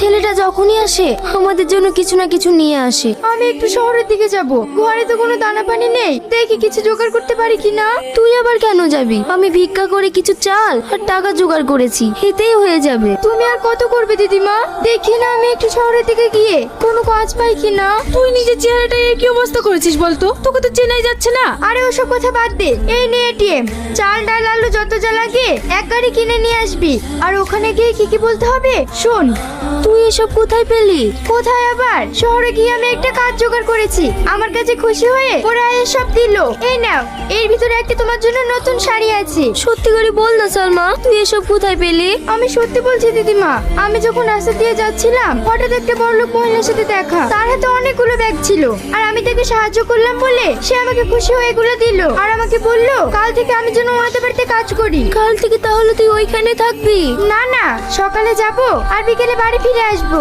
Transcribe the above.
ছেলেটা যখনই আসে আমাদের জন্য কিছু না কিছু নিয়ে আসে। আমি একটু শহরের দিকে যাব। ঘরে তো কোনো দানা পানি নেই। দেখি কিছু জোগাড় করতে পারি কিনা তুই আবার কেন যাবি? আমি ভিক্ষা করে কিছু চাল আর টাকা জোগাড় করেছি। এতেই হয়ে যাবে। তুমি আর কত করবে দিদিমা? দেখি না আমি একটু শহরের দিকে গিয়ে কোনো কাজ পাই কিনা তুই নিজের চেহারাটা কি অবস্থা করেছিস বলতো? তোকে তো চেনাই যাচ্ছে না। আরে ওসব কথা বাদ দে। এই নে এটিএম চাল ডাল আলু যত যা লাগে এক গাড়ি কিনে নিয়ে আসবি। আর ওখানে গিয়ে কি কি বলতে হবে? শোন তুই এসব কোথায় পেলি? কোথায় আবার? শহরে গিয়ে আমি একটা কাজ জোগাড় করেছি। আমার কাছে খুশি হয়ে ওরা এসব দিল। এই নাও এর ভিতরে একটা তোমার জন্য নতুন শাড়ি আছে। সত্যি করে বল না সালমা তুই এসব কোথায় পেলি? আমি সত্যি বলছি দিদিমা আমি যখন রাস্তা দিয়ে যাচ্ছিলাম হঠাৎ একটা বড়লোক মহিলার সাথে দেখা। তার হাতে অনেকগুলো ব্যাগ ছিল আর আমি তাকে সাহায্য করলাম বলে সে আমাকে খুশি হয়ে এগুলো দিল। আর আমাকে বলল কাল থেকে আমি যেন ওনাদের বাড়িতে কাজ করি। কাল থেকে তাহলে তুই ওইখানে থাকবি? না না সকালে যাব আর বিকেলে বাড়ি ফিরে আসব।